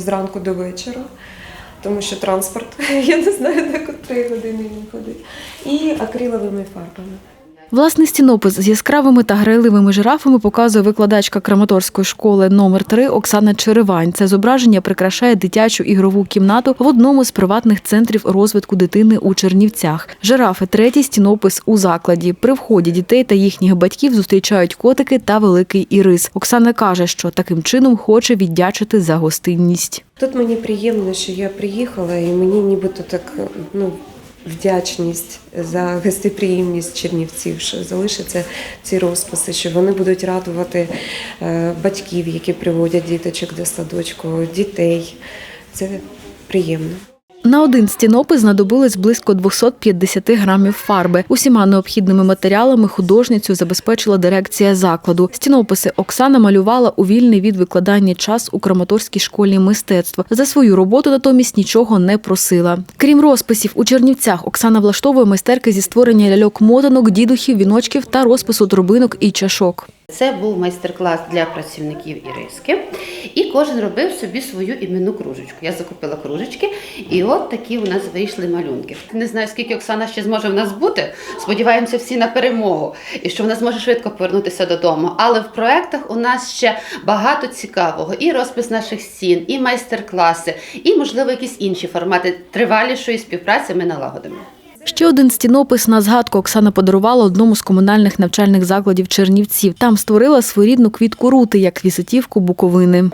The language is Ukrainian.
зранку до вечора, тому що транспорт, я не знаю, на котрий години він ходить. І акриловими фарбами. Власний стінопис з яскравими та грайливими жирафами показує викладачка Краматорської школи номер 3 Оксана Черевань. Це зображення прикрашає дитячу ігрову кімнату в одному з приватних центрів розвитку дитини у Чернівцях. Жирафи третій стінопис у закладі. При вході дітей та їхніх батьків зустрічають котики та великий ірис. Оксана каже, що таким чином хоче віддячити за гостинність. Тут мені приємно, що я приїхала, і мені нібито так ну, вдячність за гостеприємність чернівців, що залишаться ці розписи, що вони будуть радувати е, батьків, які приводять діточок до садочку, дітей. Це приємно. На один стінопис знадобилось близько 250 грамів фарби. Усіма необхідними матеріалами художницю забезпечила дирекція закладу. Стінописи Оксана малювала у вільний від викладання час у Краматорській школі мистецтва. За свою роботу натомість нічого не просила. Крім розписів у Чернівцях, Оксана влаштовує майстерки зі створення ляльок-мотанок, дідухів, віночків та розпису торбинок і чашок. Це був майстер-клас для працівників Іриски, і кожен робив собі свою іменну кружечку. Я закупила кружечки, і от такі у нас вийшли малюнки. Не знаю, скільки Оксана ще зможе в нас бути. Сподіваємося всі на перемогу і що вона зможе швидко повернутися додому. Але в проектах у нас ще багато цікавого: і розпис наших стін, і майстер-класи, і можливо якісь інші формати тривалішої співпраці ми налагодимо. Ще один стінопис на згадку Оксана подарувала одному з комунальних навчальних закладів Чернівців. Там створила своєрідну квітку рути як візитівку Буковини.